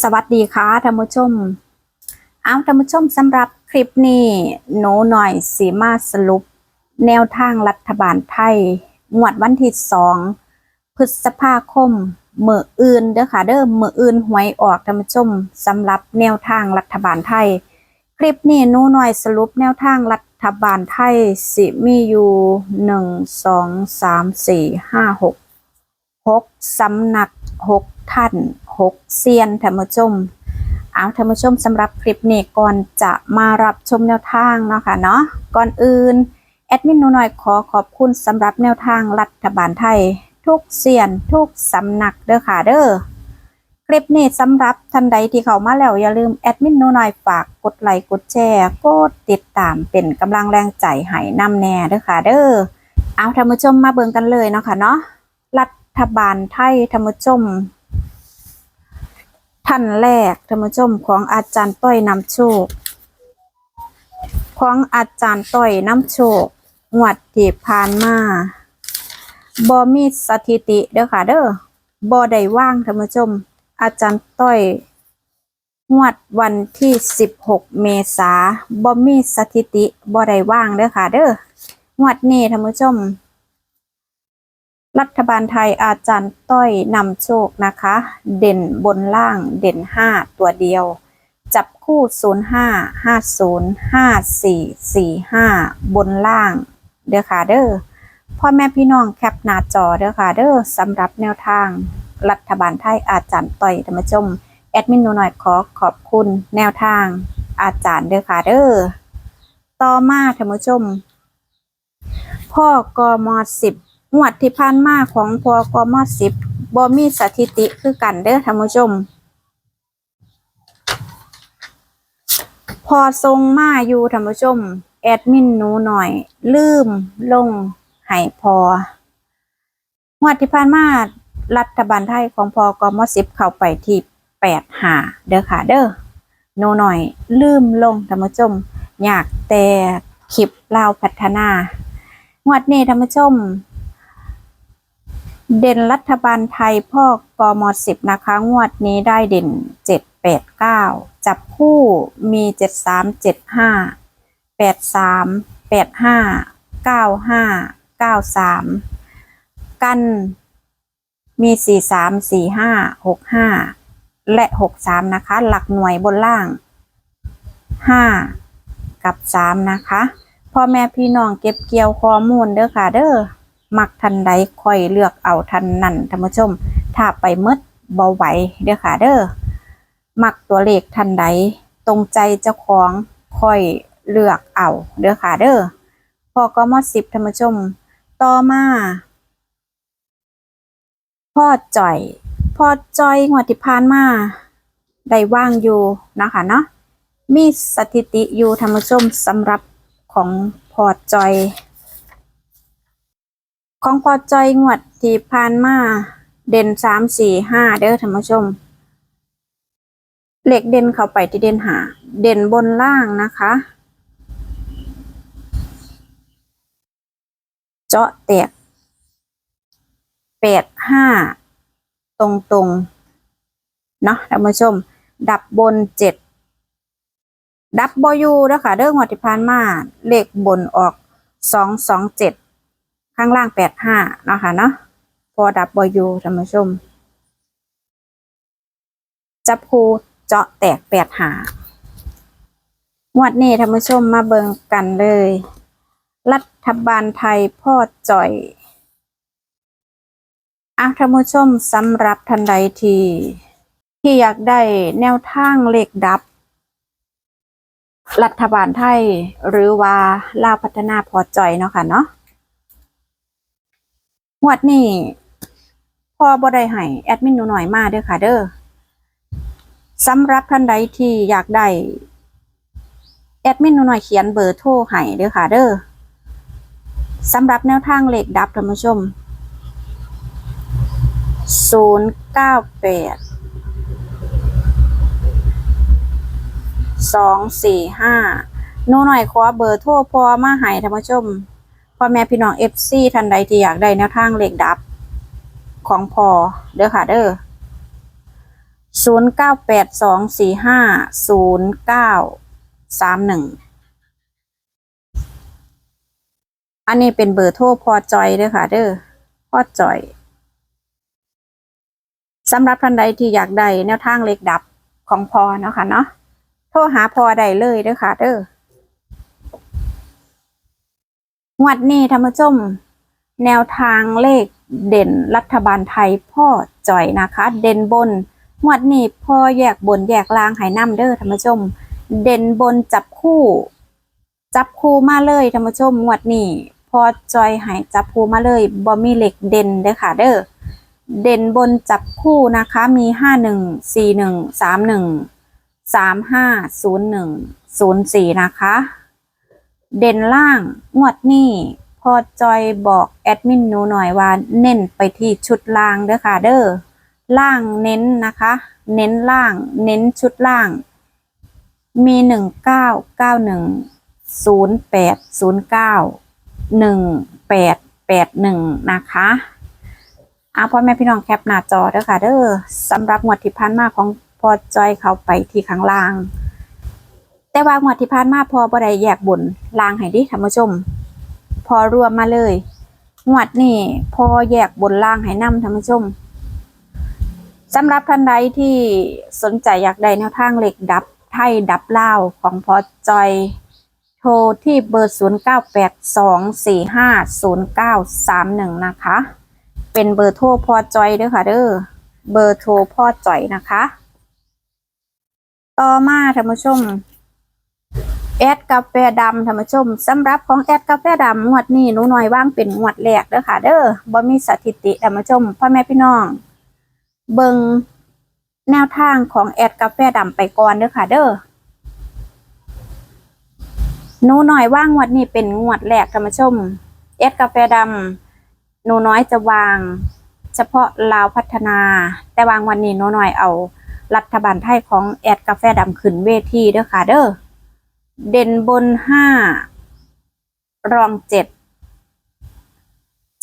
สวัสดีค่ะท่านผู้ชม เอาท่านผู้ชมสำหรับคลิปนี้หนูหน่อยสีมาสรุป แนวทางรัฐบาลไทยงวดวันที่สองพฤษภาคมเมื่ออื่นเด้อค่ะเด้อเมื่ออื่นหวยออกท่านผู้ชมสำหรับแนวทางรัฐบาลไทย คลิปนี้หนูหน่อยสรุปแนวทางรัฐบาลไทยสิมีอยู่หนึ่งสองสามสี่ห้าหกหกสำนักหกท่าน หกเซียนท่านผู้ชมเอาท่านผู้ชมสำหรับคลิปนี้ก่อนจะมารับชมแนวทางเนาะค่ะเนาะก่อนอื่นแอดมินหนูหน่อยขอขอบคุณสำหรับแนวทางรัฐบาลไทย ทุกเซียนทุกสำนักเด้อค่ะเด้อคลิปนี้สำหรับท่านใดที่เข้ามาแล้วอย่าลืมแอดมินหนูหน่อยฝากกดไลค์กดแชร์กดติดตามเป็นกำลังแรงใจให้นำแน่เด้อค่ะเด้อเอาท่านผู้ชมมาเบิ่งกันเลยเนาะค่ะเนาะรัฐบาลไทยธรรมชม ท่านแรกธรรมชมของอาจารย์ต้อยนำโชค ของอาจารย์ต้อยนำโชคงวดที่ผ่านมาบอมีสถิติเด้อค่ะ เด้อบอได้ว่างธรรมชม อาจารย์ต้อยงวดวันที่ 16 เมษาบอมีสถิติบอได้ว่างเด้อค่ะ เด้องวดนี้ธรรมชม รัฐบาลไทยอาจารย์ต้อยนำโชคนะคะ เด่นบนล่างเด่น 5 ตัวเดียว จับคู่ 05 50 54 45 บนล่าง เด้อค่ะเด้อพ่อแม่พี่น้องแคปหน้าจอเด้อค่ะเด้อสำหรับแนวทาง รัฐบาลไทยอาจารย์ต้อยธรรมชม แอดมินหนูหน่อยขอขอบคุณแนวทางอาจารย์เด้อค่ะเด้อต่อมาธรรมชม พ่อกมสิบ งวดที่ผ่านมาของพอกมสิบบอมีสถิติคือกันเด้อท่านผู้ชม พอทรงมาอยู่ท่านผู้ชม แอดมินหนูหน่อย ลืมลงให้พองวดที่ผ่านมารัฐบาลไทยของพอกมสิบเข้าไปที่แปดหาเด้อค่ะเด้อหนูหน่อย ลืมลงท่านผู้ชม อยากแต่คลิปเล่าพัฒนางวดนี้ท่านผู้ชม เด่นรัฐบาลไทยพ่อกมสิบนะคะ งวดนี้ได้เด่นเจ็ดแปดเก้าจับคู่มีเจ็ดสามเจ็ดห้าแปดสามแปดห้าเก้าห้าเก้าสามกันมีสี่สามสี่ห้าหกห้าและหกสามนะคะ หลักหน่วยบนล่างห้ากับสามนะคะพ่อแม่พี่น้องเก็บเกี่ยวข้อมูลเด้อค่ะเด้อ มักทันใดค่อยเลือกเอาทันนั่นท่านผู้ชม ถ้าไปมืดเบาไหวเด้อค่ะเด้อมักตัวเลขทันใดตรงใจเจ้าของค่อยเลือกเอาเด้อค่ะเด้อพอก็มอดสิบท่านผู้ชม ต่อมาพ่อจ่อยพ่อจ่อยงวดที่ผ่านมาได้ว่างอยู่นะคะเนาะมีสถิติอยู่ท่านผู้ชมสำหรับของพ่อจ่อย ของพอใจงวดที่ผ่านมาเด่นสามสี่ห้าเด้อท่านผู้ชมเหล็กเด่นเข้าไปที่เด่นหา เด่นบนล่างนะคะ เจาะแตกแปดห้าตรงตรงเนาะท่านผู้ชม ดับบนเจ็ดดับบอยูนะคะเด้องวดที่ผ่านมาเลขบนออกสองสองเจ็ด ข้างล่างแปดห้าเนาะค่ะเนาะพอดับบอยู่ท่านผู้ชม จับคูเจาะแตกแปดหางวดนี้ท่านผู้ชมมาเบิ่งกันเลย รัฐบาลไทยพ่อจ่อยอะท่านผู้ชมสำหรับท่านใดทีที่อยากได้แนวทางเลขดับ รัฐบาลไทยหรือว่าลาวพัฒนาพอจ่อยเนาะค่ะเนาะ งวดนี้พอบ่ได้ให้แอดมินหนูหน่อยมาเด้อค่ะ เด้อสำหรับท่านใดที่อยากได้แอดมินหนูหน่อยเขียนเบอร์โทรให้เด้อค่ะเด้อสำหรับแนวทางเลขดับท่านผู้ชมศูนย์เก้าแปดสองสี่ห้าหนูหน่อยขอเบอร์โทรพอมาให้ท่านผู้ชม พ่อแม่พี่น้องเอฟซีท่านใดที่อยากได้แนวทางเลขดับ ของพอเด้อค่ะเด้อศูนย์เก้าแปดสองสี่ห้าศูนย์เก้าสามหนึ่งอันนี้เป็นเบอร์โทรพอจอยเด้อค่ะ เด้อพอจอยสำหรับท่านใดที่อยากได้แนวทางเลขดับของพอเนาะค่ะเนาะโทรหาพอได้เลยเด้อค่ะ เด้อ งวดนี้ท่านผู้ชม แนวทางเลขเด่นรัฐบาลไทยพ่อจ่อยนะคะ เด่นบนงวดนี้พ่อแยกบนแยกล่างให้น้ำเด้อท่านผู้ชม เด่นบนจับคู่ จับคู่มาเลยท่านผู้ชมงวดนี้พ่อจอยให้จับคู่มาเลยบ่มีเหล็กเด่นเด้อค่ะเด้อเด่นบนจับคู่นะคะมีห้าหนึ่งสี่หนึ่งสามหนึ่งสามห้าศูนย์หนึ่งศูนย์สี่นะคะ เด่นล่างงวดนี้พอจอยบอกแอดมินหนูหน่อยว่าเน้นไปที่ชุดล่างเด้อค่ะเด้อล่างเน้นนะคะ เน้นล่าง เน้นชุดล่าง มีหนึ่งเก้าเก้าหนึ่งศูนย์แปดศูนย์เก้าหนึ่งแปดแปดหนึ่งนะคะอาพ่อแม่พี่น้องแคปหน้าจอเด้อค่ะเด้อสำหรับงวดที่ผ่านมาของพอจอยเขาไปที่ข้างล่าง แต่ว่างวดที่ผ่านมาพอบ่ได้แยกบนลางให้ดิท่านผู้ชม พอรวมมาเลย งวดนี้พอแยกบนลางให้นำท่านผู้ชมสำหรับท่านใดที่สนใจอยากได้แนวทางเหล็กดับไทยดับเล่าของพอจอยโทรที่เบอร์ 0982450931 นะคะ เป็นเบอร์โทรพอจอยเด้อค่ะเด้อเบอร์โทรพ่อจอยนะคะ ต่อมาท่านผู้ชม แอดกาแฟดำท่านผู้ชมสำหรับของแอดกาแฟดำงวดนี้หนูน้อยว่างเป็นงวดแรกเด้อค่ะ เด้อบ่มีสถิติท่านผู้ชมพ่อแม่พี่น้อง เบิงแนวทางของแอดกาแฟดำไปก่อนเด้อค่ะ เด้อหนูน้อยว่างงวดนี้เป็นงวดแรกท่านผู้ชมแอดกาแฟดำหนูน้อยจะวาง เฉพาะลาวพัฒนา แต่วางวันนี้หนูน้อยเอา รัฐบาลไทยของแอดกาแฟดำขึ้นเวทีเด้อค่ะ เด้อ เด่นบนห้ารองเจ็ด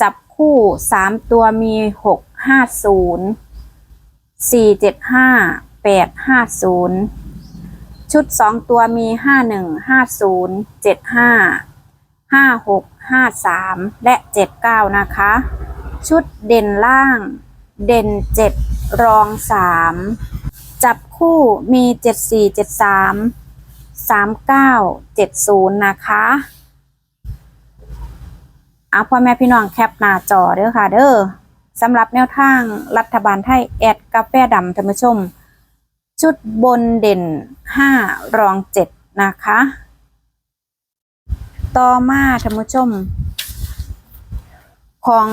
จับคู่สามตัวมีหกห้าศูนย์สี่เจ็ดห้าแปดห้าศูนย์ชุดสองตัวมีห้าหนึ่งห้าศูนย์เจ็ดห้าห้าหกห้าสามและเจ็ดเก้านะคะ ชุดเด่นล่าง เด่นเจ็ดรองสามจับคู่มีเจ็ดสี่เจ็ดสาม สามเก้าเจ็ดศูนย์นะคะเอาพ่อแม่พี่น้องแคปหน้าจอเด้อค่ะ เด้อสำหรับแนวทางรัฐบาลไทยแอดกาแฟดำท่านผู้ชม ชุดบนเด่นห้ารองเจ็ดนะคะ ต่อมาท่านผู้ชม ของ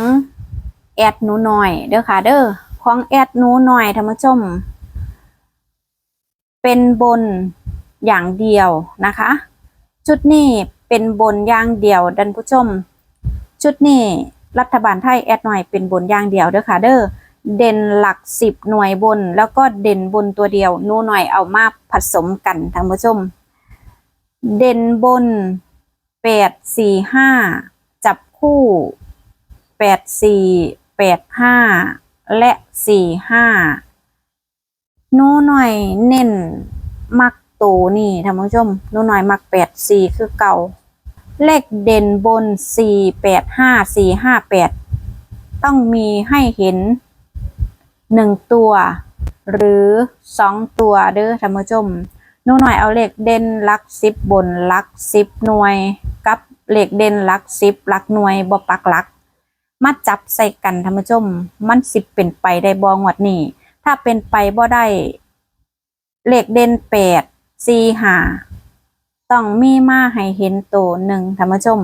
แอดหนูหน่อยเด้อค่ะ เด้อของแอดหนูหน่อยท่านผู้ชม เป็นบน อย่างเดียวนะคะ ชุดนี้เป็นบนอย่างเดียวดันผู้ชม ชุดนี้รัฐบาลไทยแอดหน่อยเป็นบนอย่างเดียวเด้อค่ะเด้อเด่นหลักสิบหน่วยบน แล้วก็เด่นบนตัวเดียวนูหน่อยเอามาผสมกันท่านผู้ชม เด่นบนแปดสี่ห้าจับคู่แปดสี่แปดห้าและสี่ห้านูหน่อยเน้นมัก ตนี่ท่านผู้ชมนูหน่อยมักแปดสี่คือเก่า เลขเด่นบนสี่แปดห้าสี่ห้าแปดต้องมีให้เห็นหนึ่งตัว หรือสองตัวเด้อท่านผู้ชมนูหน่อยเอาเลขเด่นลักสิบบนลักสิบหน่วย กับเลขเด่นลักสิบลักหน่วยบ่ปักลักมาจับใส่กันท่านผู้ชม มันสิบเป็นไปได้บองวดนี้ ถ้าเป็นไปบ่ได้ เลขเด่นแปด สี่หาต้องมีมาให้เห็นตัวหนึ่งท่านผู้ชม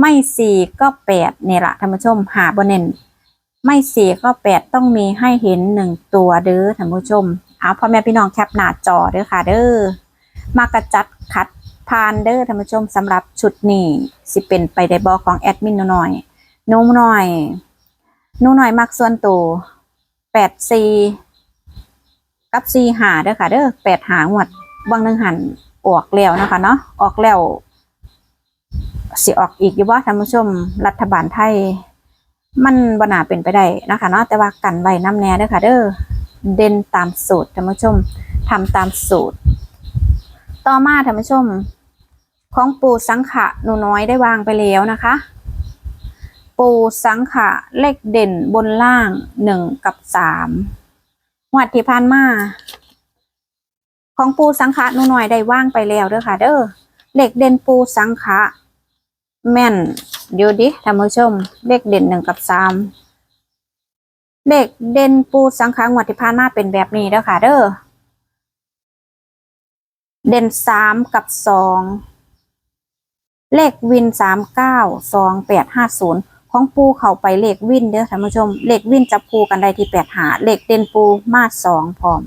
ไม่สี่ก็แปดนี่ละท่านผู้ชมหาบนเน้นไม่สี่ก็แปดต้องมีให้เห็นหนึ่งตัวเด้อท่านผู้ชมเอาพ่อแม่พี่น้องแคปหน้าจอเด้อค่ะ เด้อมากระจัดคัดพานเด้อท่านผู้ชมสำหรับชุดนี้สิเป็นไปได้บอของแอดมินนูหน่อยหนูหน่อยหนูหน่อยมักส่วนตัวแปดสี่กับสี่หาเด้อค่ะ เด้อแปดหางวด บางหนึ่งหันออกแล้วนะคะเนาะออกแล้วสิออกอีกอยู่ว่าท่านผู้ชมรัฐบาลไทย มันบนาเป็นไปได้นะคะเนาะแต่ว่ากันไว้น้ำแน่เด้อค่ะเด้อเด่นตามสูตรท่านผู้ชมทำตามสูตร ต่อมาท่านผู้ชม ของปูสังขะหนูน้อยได้วางไปแล้วนะคะ ปูสังขะเลขเด่นบนล่างหนึ่งกับสามวัดที่ผ่านมา ของปูสังขะหนูน้อยได้ว่างไปแล้วเด้อค่ะ เด้อเลขเด่นปูสังขะแม่นเดี๋ยวดิท่านผู้ชมเลขเด่นหนึ่งกับสามเลขเด่นปูสังขะงวดที่ผ่านมาเป็นแบบนี้เด้อค่ะ เด้อเด่นสามกับสองเลขวินสามเก้าสองแปดห้าศูนย์ของปูเข้าไปเลขวินเด้อท่านผู้ชมเลขวินจับปูกันได้ที่แปดหาเลขเด่นปูมาสองพร้อม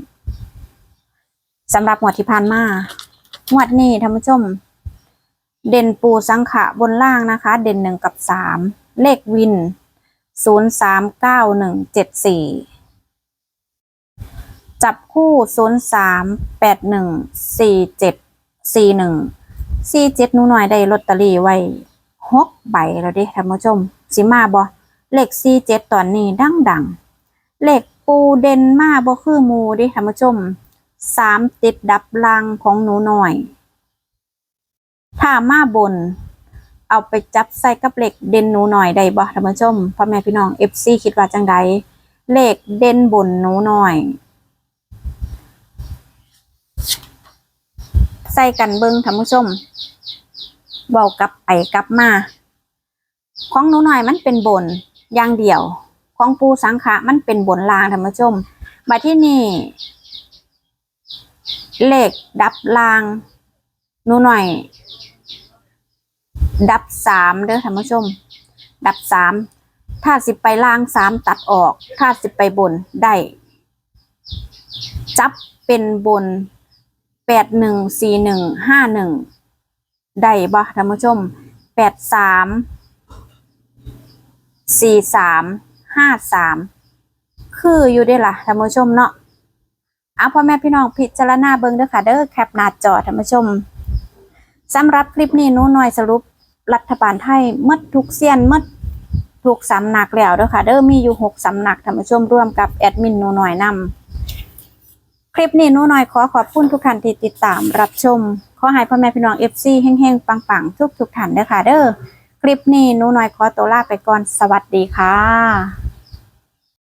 สำหรับงวดที่ผ่านมางวดนี้ท่านผู้ชม เด่นปูสังขะบนล่างนะคะ เด่นหนึ่งกับสามเลขวินศูนย์สามเก้าหนึ่งเจ็ดสี่จับคู่ศูนย์สามแปดหนึ่งสี่เจ็ดสี่หนึ่งสี่เจ็ดหนูหน่อยได้ลอตเตอรี่ไว้หกใบแล้วดิท่านผู้ชมสิมาบอเลขสี่เจ็ดตอนนี้ดังดังเลขปูเด่นมาบ่คือมูดิท่านผู้ชม สามติดดับลังของหนูหน่อย ถ้ามาบน เอาไปจับใส่กับเหล็กเด่นหนูหน่อยได้บ่ท่านผู้ชมพ่อแม่พี่น้อง FC คิดว่าจังใดเหลขเด่นบนหนูหน่อย ใส่กันเบิ่งท่านผู้ชมเว้ากลับไปกลับมา ของหนูหน่อยมันเป็นบนอย่างเดียว ของปูสังขะมันเป็นบนลางท่านผู้ชมมาที่นี่ เลขดับลางนูหน่อย ดับสามเด้อท่านผู้ชม ดับสามถ้าสิไปล่างสามตัดออก ถ้าสิไปบนได้จับเป็นบนแปดหนึ่งสี่หนึ่งห้าหนึ่งได้บ่ท่านผู้ชมแปดสามสี่สามห้าสามคืออยู่ได้ล่ะท่านผู้ชมเนาะ อาพ่อแม่พี่น้องพิจารณาเบิ่งเด้อค่ะเด้อแคปหน้าจอท่านผู้ชมสำหรับคลิปนี้นูหน่อยสรุปรัฐบาลไทยมดทุกเซียนมดทุกสำนักแล้วเด้อค่ะเด้อมีอยู่หกสำนักท่านผู้ชมร่วมกับแอดมินนูหน่อยนำคลิปนี้นูหน่อยขอขอบคุณทุกท่านที่ติดตามรับชม ขอให้พ่อแม่พี่น้อง FC เฮงๆ ปังๆ ทุกๆท่านเด้อค่ะเด้อคลิปนี้นูหน่อยขอตัวลาไปก่อนสวัสดีค่ะ